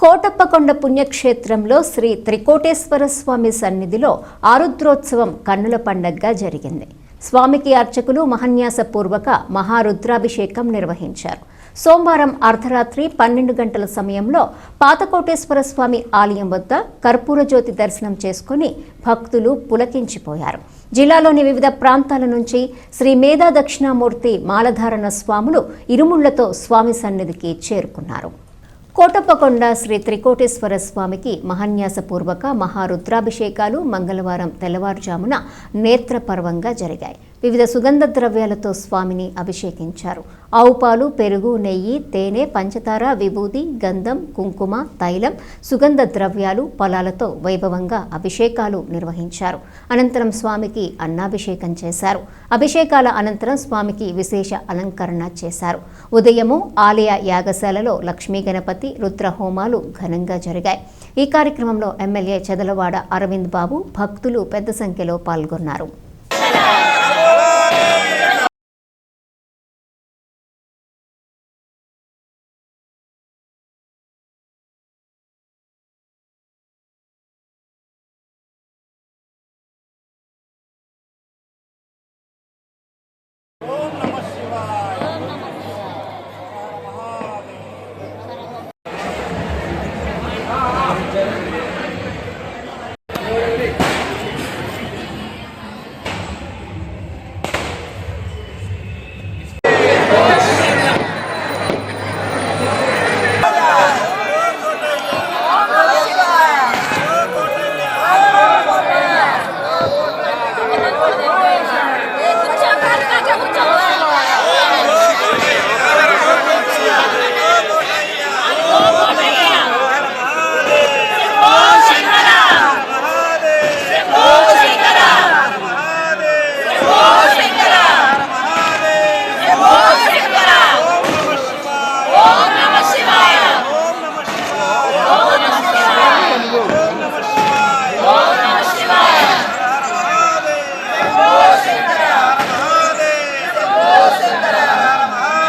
కోటప్పకొండ పుణ్యక్షేత్రంలో శ్రీ త్రికోటేశ్వర స్వామి సన్నిధిలో ఆరుద్రోత్సవం కన్నుల పండగగా జరిగింది. స్వామికి అర్చకులు మహన్యాసపూర్వక మహారుద్రాభిషేకం నిర్వహించారు. సోమవారం అర్ధరాత్రి పన్నెండు గంటల సమయంలో పాతకోటేశ్వర స్వామి ఆలయం వద్ద కర్పూర జ్యోతి దర్శనం చేసుకుని భక్తులు పులకించిపోయారు. జిల్లాలోని వివిధ ప్రాంతాల నుంచి శ్రీ మేధా దక్షిణామూర్తి మాలధారణ స్వాములు ఇరుముళ్ళతో స్వామి సన్నిధికి చేరుకున్నారు. కోటప్పకొండ శ్రీ త్రికోటేశ్వర స్వామికి మహాన్యాసపూర్వక మహారుద్రాభిషేకాలు మంగళవారం తెల్లవారుజామున నేత్రపర్వంగా జరిగాయి. వివిధ సుగంధ ద్రవ్యాలతో స్వామిని అభిషేకించారు. ఆవు పాలు పెరుగు నెయ్యి తేనె పంచదార విభూది గంధం కుంకుమ తైలం సుగంధ ద్రవ్యాలు పొలాలతో వైభవంగా అభిషేకాలు నిర్వహించారు. అనంతరం స్వామికి అన్నాభిషేకం చేశారు. అభిషేకాల అనంతరం స్వామికి విశేష అలంకరణ చేశారు. ఉదయము ఆలయ యాగశాలలో లక్ష్మీ గణపతి రుద్ర హోమాలు ఘనంగా జరిగాయి. ఈ కార్యక్రమంలో ఎమ్మెల్యే చెదలవాడ అరవింద్ బాబు భక్తులు పెద్ద సంఖ్యలో పాల్గొన్నారు.